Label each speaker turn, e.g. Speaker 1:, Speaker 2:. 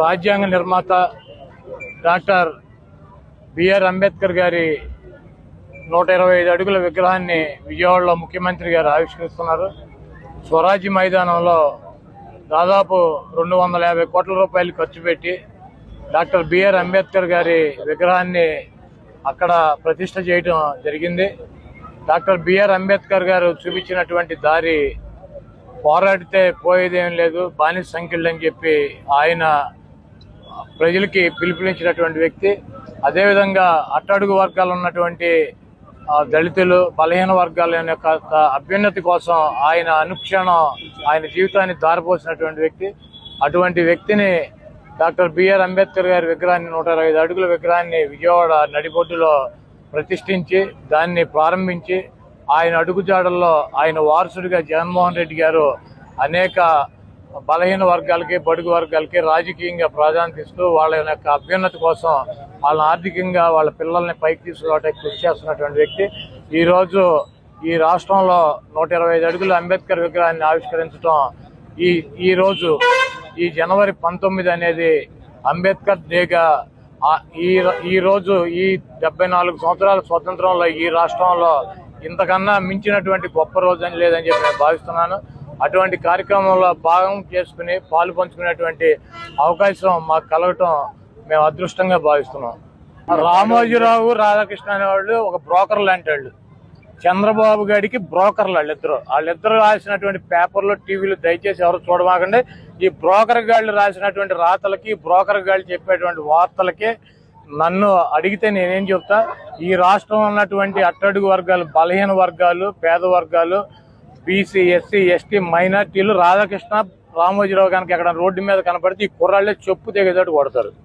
Speaker 1: రాజ్యాంగ నిర్మాత doctor BR Ambedkar గారి నూట ఇరవై ఐదు అడుగుల విగ్రహాన్ని విజయవాడలో ముఖ్యమంత్రి గారు ఆవిష్కరిస్తున్నారు. స్వరాజ్య మైదానంలో దాదాపు రెండు వందల యాభై కోట్ల రూపాయలు ఖర్చు పెట్టి డాక్టర్ బిఆర్ అంబేద్కర్ గారి విగ్రహాన్ని అక్కడ ప్రతిష్ట చేయడం జరిగింది. డాక్టర్ బిఆర్ అంబేద్కర్ గారు చూపించినటువంటి దారి పోరాడితే పోయేదేం లేదు బానిస సంఖ్యలు అని చెప్పి ఆయన ప్రజలకి పిలుపునిచ్చినటువంటి వ్యక్తి. అదేవిధంగా అట్టడుగు వర్గాలు ఉన్నటువంటి దళితులు బలహీన వర్గాల యొక్క అభ్యున్నతి కోసం ఆయన అనుక్షణం ఆయన జీవితాన్ని దారిపోసినటువంటి వ్యక్తి. అటువంటి వ్యక్తిని డాక్టర్ బిఆర్ అంబేద్కర్ గారి విగ్రహాన్ని నూట ఇరవై ఐదు అడుగుల విగ్రహాన్ని విజయవాడ నడిబొడ్డులో ప్రతిష్ఠించి దాన్ని ప్రారంభించి ఆయన అడుగుజాడల్లో ఆయన వారసుడిగా జగన్మోహన్ రెడ్డి గారు అనేక బలహీన వర్గాలకి బడుగు వర్గాలకి రాజకీయంగా ప్రాధాన్యత ఇస్తూ వాళ్ళ యొక్క అభ్యున్నతి కోసం వాళ్ళ ఆర్థికంగా వాళ్ళ పిల్లల్ని పైకి తీసుకురావడానికి కృషి చేస్తున్నటువంటి వ్యక్తి. ఈరోజు ఈ రాష్ట్రంలో నూట ఇరవై ఐదు అడుగుల అంబేద్కర్ విగ్రహాన్ని ఆవిష్కరించడం ఈ ఈరోజు ఈ జనవరి పంతొమ్మిది అనేది అంబేద్కర్ డేగా ఈ ఈ రోజు ఈ డెబ్బై నాలుగు సంవత్సరాల స్వతంత్రంలో ఈ రాష్ట్రంలో ఇంతకన్నా మించినటువంటి గొప్ప రోజు అని లేదని చెప్పి నేను భావిస్తున్నాను. అటువంటి కార్యక్రమంలో భాగం చేసుకుని పాలు పంచుకునేటువంటి అవకాశం మాకు కలగటం మేము అదృష్టంగా భావిస్తున్నాం. రామోజీరావు రాధాకృష్ణ అనేవాళ్ళు ఒక బ్రోకర్ లాంటి వాళ్ళు. చంద్రబాబు గారికి బ్రోకర్లు వాళ్ళిద్దరు. వాళ్ళిద్దరు రాసినటువంటి పేపర్లు టీవీలు దయచేసి ఎవరు చూడమాకండి. ఈ బ్రోకర్ గాళ్ళు రాసినటువంటి రాతలకి బ్రోకర్ గాళ్ళు చెప్పేటువంటి వార్తలకి నన్ను అడిగితే నేనేం చెప్తా? ఈ రాష్ట్రంలో ఉన్నటువంటి అట్టడుగు వర్గాలు బలహీన వర్గాలు పేద వర్గాలు బీసీ ఎస్సీ ఎస్టీ మైనార్టీలు రాధాకృష్ణ రామోజీరావు కనుక ఎక్కడ రోడ్డు మీద కనపడితే ఈ కుర్రాళ్ళే చెప్పు తెగేటట్టు కొడతారు.